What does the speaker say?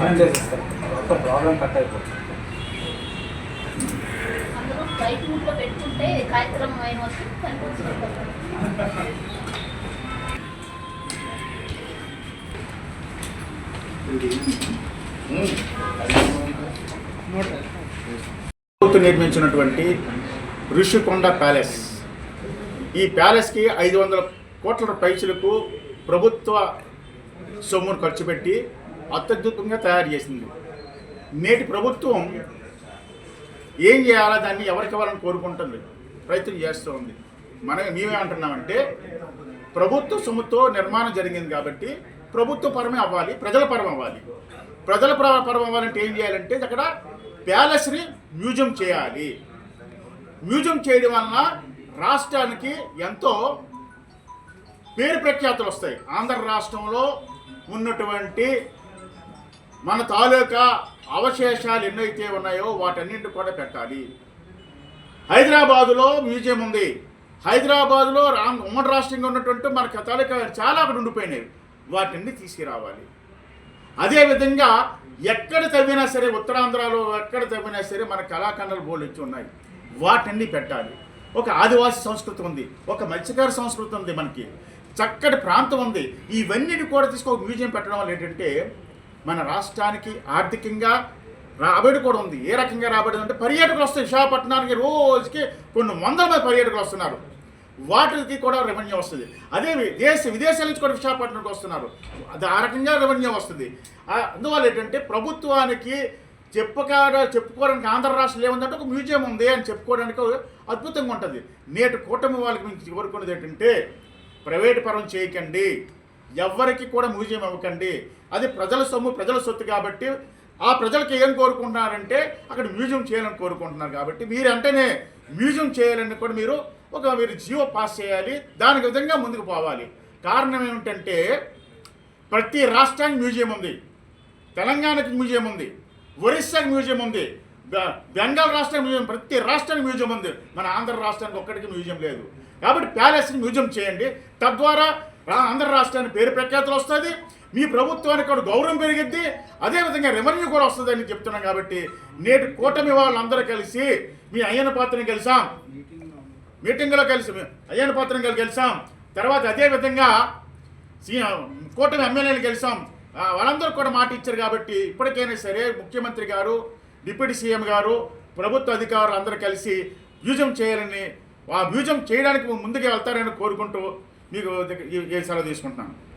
మనం చేసేస్తాం ఒక ప్రాబ్లం కట్ అయిపోతుంది. పెట్టుకుంటే కార్యక్రమం అయిన నిర్మించినటువంటి ఋషికొండ ప్యాలెస్. ఈ ప్యాలెస్కి ఐదు వందల కోట్ల పైసలకు ప్రభుత్వ సొమ్మును ఖర్చు పెట్టి అత్యద్భుతంగా తయారు చేసింది. నేటి ప్రభుత్వం ఏం చేయాలా దాన్ని ఎవరికి ఇవ్వాలని కోరుకుంటుంది? ప్రయత్నం చేస్తూ ఉంది. మనం మేమేమంటున్నామంటే ప్రభుత్వ సొమ్ముతో నిర్మాణం జరిగింది కాబట్టి ప్రభుత్వ పరమే అవ్వాలి ప్రజల పరం అవ్వాలి. ప్రజల పర- పరం అవ్వాలంటే ఏం చేయాలంటే అక్కడ ప్యాలెస్ని మ్యూజియం చేయాలి. మ్యూజియం చేయడం వలన రాష్ట్రానికి ఎంతో పేరు ప్రఖ్యాతులు వస్తాయి. ఆంధ్ర రాష్ట్రంలో ఉన్నటువంటి మన తాలూకా అవశేషాలు ఎన్నైతే ఉన్నాయో వాటన్నింటి కూడా పెట్టాలి. హైదరాబాదులో మ్యూజియం ఉంది. హైదరాబాదులో రామ్ ఉమ్మడి రాష్ట్రంగా ఉన్నటువంటి మన తాలూకా చాలా అక్కడ ఉండిపోయినాయి. వాటిని తీసుకురావాలి. అదేవిధంగా ఎక్కడ తవ్వినా సరే ఉత్తరాంధ్రలో ఎక్కడ తవ్వినా సరే మన కళాఖండాలు బోర్డు ఉన్నాయి. వాటిని పెట్టాలి. ఒక ఆదివాసీ సంస్కృతి ఉంది. ఒక మత్స్యకార సంస్కృతి ఉంది మనకి. చక్కటి ప్రాంతం ఉంది. ఇవన్నీ కూడా తీసుకొని మ్యూజియం పెట్టడం వల్ల ఏంటంటే మన రాష్ట్రానికి ఆర్థికంగా రాబడి కూడా ఉంది. ఏ రకంగా రాబడి అంటే పర్యాటకులు వస్తాయి. విశాఖపట్నానికి రోజుకి కొన్ని వందల మంది పర్యాటకులు వస్తున్నారు. వాటికి కూడా రెవెన్యూ వస్తుంది. అదే దేశ విదేశాల నుంచి కూడా విశాఖపట్నంకి వస్తున్నారు. అది ఆ రకంగా రెవెన్యూ వస్తుంది. అందువల్ల ఏంటంటే ప్రభుత్వానికి చెప్పుక చెప్పుకోవడానికి ఆంధ్ర రాష్ట్రంలో ఏముందంటే ఒక మ్యూజియం ఉంది అని చెప్పుకోవడానికి అద్భుతంగా ఉంటుంది. నేటి కూటమి వాళ్ళకి మీకు కోరుకునేది ఏంటంటే ప్రైవేట్ పరం చేయకండి. ఎవ్వరికి కూడా మ్యూజియం ఇవ్వకండి అది ప్రజల సొమ్ము ప్రజల సొత్తు కాబట్టి ఆ ప్రజలకు ఏం కోరుకుంటున్నారంటే అక్కడ మ్యూజియం చేయాలని కోరుకుంటున్నారు కాబట్టి మీరు అంటేనే మ్యూజియం చేయాలని కూడా మీరు ఒక మీరు జియో పాస్ చేయాలి దానికి విధంగా ముందుకు పోవాలి. కారణం ఏమిటంటే ప్రతి రాష్ట్రానికి మ్యూజియం ఉంది. తెలంగాణకి మ్యూజియం ఉంది. ఒరిస్సాకి మ్యూజియం ఉంది. బెంగాల్ రాష్ట్రానికి మ్యూజియం ప్రతి రాష్ట్రానికి మ్యూజియం ఉంది. మన ఆంధ్ర రాష్ట్రానికి ఒక్కడికి మ్యూజియం లేదు. కాబట్టి ప్యాలెస్ని మ్యూజియం చేయండి. తద్వారా ఆంధ్ర రాష్ట్రానికి పేరు ప్రఖ్యాతులు వస్తుంది మీ ప్రభుత్వానికి కూడా గౌరవం పెరిగిద్ది. అదేవిధంగా రెవెన్యూ కూడా వస్తుందని చెప్తున్నాం కాబట్టి నేటి కూటమి వాళ్ళందరూ కలిసి మీ అయ్యన పాత్రని కలిసాం మీటింగ్లో కలిసి అయ్యన పాత్రని కలిసి కలిసాం తర్వాత అదేవిధంగా సీఎం కూటమి ఎమ్మెల్యేలు కలిసాం వాళ్ళందరూ కూడా మాట ఇచ్చారు కాబట్టి ఇప్పటికైనా సరే ముఖ్యమంత్రి గారు డిప్యూటీ సీఎం గారు ప్రభుత్వ అధికారులు అందరూ కలిసి మ్యూజియం చేయాలని ఆ మ్యూజియం చేయడానికి ముందుకు వెళ్తారని కోరుకుంటూ మీకు ఈ- సెలవు తీసుకుంటున్నాను?